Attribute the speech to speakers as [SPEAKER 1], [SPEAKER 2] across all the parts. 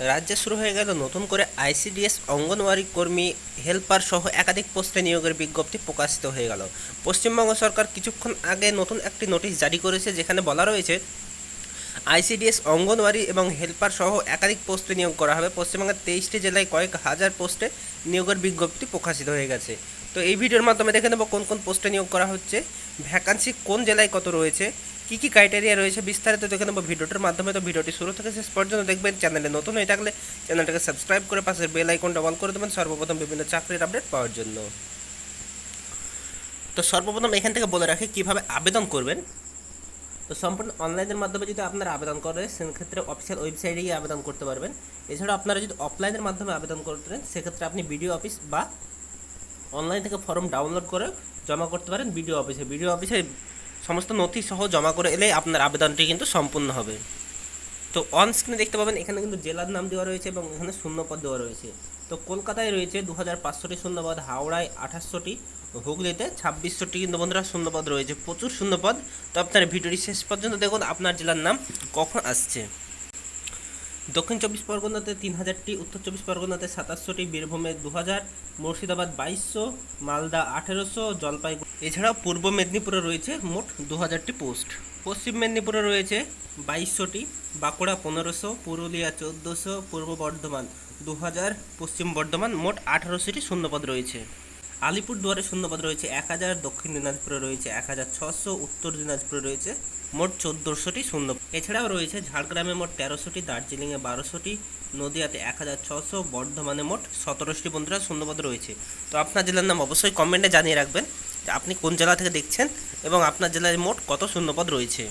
[SPEAKER 1] রাজ্যে শুরু হয়ে গেল নতুন করে আইসিডিএস অঙ্গনওয়াড়ি কর্মী হেল্পার সহ একাধিক পোস্টে নিয়োগের বিজ্ঞপ্তি প্রকাশিত হয়ে গেল। পশ্চিমবঙ্গ সরকার কিছুক্ষণ আগে নতুন একটি নোটিশ জারি করেছে, যেখানে বলা রয়েছে, আইসিডিএস অঙ্গনওয়াড়ি এবং হেল্পার সহ একাধিক পোস্টে নিয়োগ করা হবে। পশ্চিমবঙ্গের তেইশটি জেলায় কয়েক হাজার পোস্টে নিয়োগের বিজ্ঞপ্তি প্রকাশিত হয়ে গেছে। তো এই ভিডিওর মাধ্যমে দেখে নেব কোন কোন পোস্টে নিয়োগ করা হচ্ছে, ভ্যাকান্সি কোন জেলায় কত রয়েছে কী কী ক্রাইটেরিয়া রয়েছে বিস্তারিত দেখে নেব ভিডিওটার মাধ্যমে। তো ভিডিওটি শুরু থেকে শেষ পর্যন্ত দেখবেন, চ্যানেলে নতুন হয়ে থাকলে চ্যানেলটাকে সাবস্ক্রাইব করে পাশের বেল আইকনটা অন করে দেবেন সর্বপ্রথম বিভিন্ন চাকরির আপডেট পাওয়ার জন্য। তো সর্বপ্রথম এখান থেকে বলে রাখি কীভাবে আবেদন করবেন। তো সম্পূর্ণ অনলাইনের মাধ্যমে যদি আপনারা আবেদন করে, সেক্ষেত্রে অফিসিয়াল ওয়েবসাইটে গিয়ে আবেদন করতে পারবেন। এছাড়া আপনারা যদি অফলাইনের মাধ্যমে আবেদন করতেন সেক্ষেত্রে আপনি বিডিও অফিস বা অনলাইন থেকে ফর্ম ডাউনলোড করে জমা করতে পারেন বিডিও অফিসে বিডিও অফিসে সমস্ত নথি সহ জমা করে এলে আপনার আবেদনটি কিন্তু সম্পূর্ণ হবে। তো অন স্ক্রিনে দেখতে পাবেন, এখানে কিন্তু জেলার নাম দেওয়া রয়েছে এবং এখানে শূন্যপদ দেওয়া রয়েছে। তো কলকাতায় রয়েছে দু হাজার পাঁচশোটি শূন্যপদ হাওড়ায় আঠাশশোটি, হুগলিতে ছাব্বিশশোটি কিন্তু বন্ধুরা শূন্যপদ রয়েছে, প্রচুর শূন্যপদ তো আপনার ভিডিওটি শেষ পর্যন্ত দেখুন, আপনার জেলার নাম কখন আসছে। দক্ষিণ চব্বিশ পরগনাতে তিন হাজারটি, উত্তর চব্বিশ পরগনাতে সাতাশশোটি, বীরভূমে দু হাজার মুর্শিদাবাদ বাইশশো, মালদা আঠেরোশো, জলপাইগুড়ি। এছাড়াও পূর্ব মেদিনীপুরে রয়েছে মোট দু হাজারটি পোস্ট। পশ্চিম মেদিনীপুরে রয়েছে বাইশশোটি, বাঁকুড়া পনেরোশো, পুরুলিয়া চোদ্দোশো, পূর্ব বর্ধমান দু হাজার পশ্চিম বর্ধমান মোট আঠারোশোটি শূন্যপদ রয়েছে। আলিপুরদুয়ারে শূন্যপদ রয়েছে এক হাজার, দক্ষিণ দিনাজপুরে রয়েছে এক হাজার ছশো, উত্তর দিনাজপুরে রয়েছে মোট চোদ্দোশোটি শূন্য এছাড়াও রয়েছে ঝাড়গ্রামে মোট তেরোশোটি, দার্জিলিংয়ে বারোশোটি, নদিয়াতে এক হাজার ছশো, বর্ধমানে মোট সতেরোশোটি বন্ধুরা শূন্যপদ রয়েছে। তো আপনার জেলার নাম অবশ্যই কমেন্টে জানিয়ে রাখবেন যে আপনি কোন জেলা থেকে দেখছেন এবং আপনার জেলায় মোট কত শূন্যপদ রয়েছে।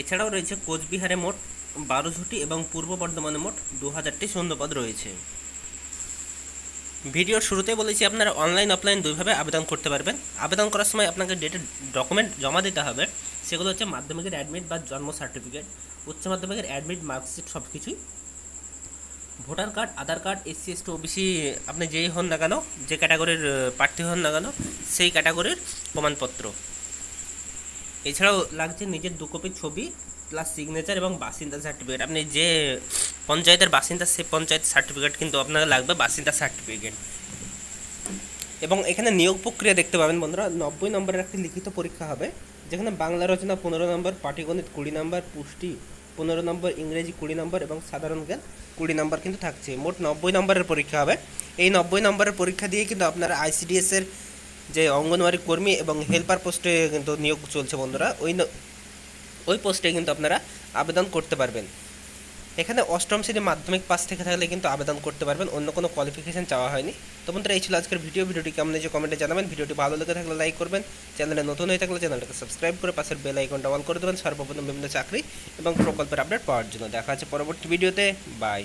[SPEAKER 1] এছাড়াও রয়েছে কোচবিহারে মোট বারোশোটি এবং পূর্ব বর্ধমানে মোট দু হাজারটি শূন্যপদ রয়েছে। ভিডিওর শুরুতে বলেছি আপনারা অনলাইন, অফলাইন দুইভাবে আবেদন করতে পারবেন। আবেদন করার সময় আপনাকে ডেটের ডকুমেন্ট জমা দিতে হবে। সেগুলো হচ্ছে মাধ্যমিকের অ্যাডমিট বা জন্ম সার্টিফিকেট উচ্চ মাধ্যমিকের অ্যাডমিট মার্কশিট সব কিছুই voter card, Aadhaar card, SC, ST, OBC, আপনি যেই হন না কেন, যে ক্যাটাগরির প্রার্থী হন না কেন, সেই ক্যাটাগরির প্রমাণপত্র। এছাড়াও লাগছে নিজের দু কপি ছবি প্লাস সিগনেচার এবং বাসিন্দা সার্টিফিকেট আপনি যে পঞ্চায়েতের বাসিন্দা, সে পঞ্চায়েত সার্টিফিকেট কিন্তু আপনার লাগবে বাসিন্দা সার্টিফিকেট এবং এখানে নিয়োগ প্রক্রিয়া দেখতে পাবেন বন্ধুরা, নব্বই নম্বরের একটি লিখিত পরীক্ষা হবে, যেখানে বাংলা রচনা পনেরো নম্বর পাটিগণিত কুড়ি নম্বর, পুষ্টি পনেরো নম্বর, ইংরেজি কুড়ি নম্বর এবং সাধারণ জ্ঞান কুড়ি নম্বর কিন্তু থাকছে। মোট নব্বই নম্বরের পরীক্ষা হবে। এই নব্বই নম্বরের পরীক্ষা দিয়ে কিন্তু আপনারা আইসিডিএস এর যে অঙ্গনওয়াড়ি কর্মী এবং হেল্পার পোস্টে কিন্তু নিয়োগ চলছে বন্ধুরা, ওই ওই পোস্টে কিন্তু আপনারা আবেদন করতে পারবেন। এখানে অষ্টম শ্রেণি মাধ্যমিক পাস থেকে থাকলে কিন্তু আবেদন করতে পারবেন, অন্য কোনো কোয়ালিফিকেশান চাওয়া হয়নি। তো বন্ধুরা, এই ছিল আজকের ভিডিও। ভিডিওটি কেমন যে কমেন্টে জানাবেন। ভিডিওটি ভালো লেগে থাকলে লাইক করবেন। চ্যানেলে নতুন হয়ে থাকলে চ্যানেলটাকে সাবস্ক্রাইব করে পাশের বেল আইকনটা অন করে দেবেন। সর্বপ্রথম বিভিন্ন চাকরি এবং প্রকল্পের আপডেট পাওয়ার জন্য। দেখা আছে পরবর্তী ভিডিওতে বাই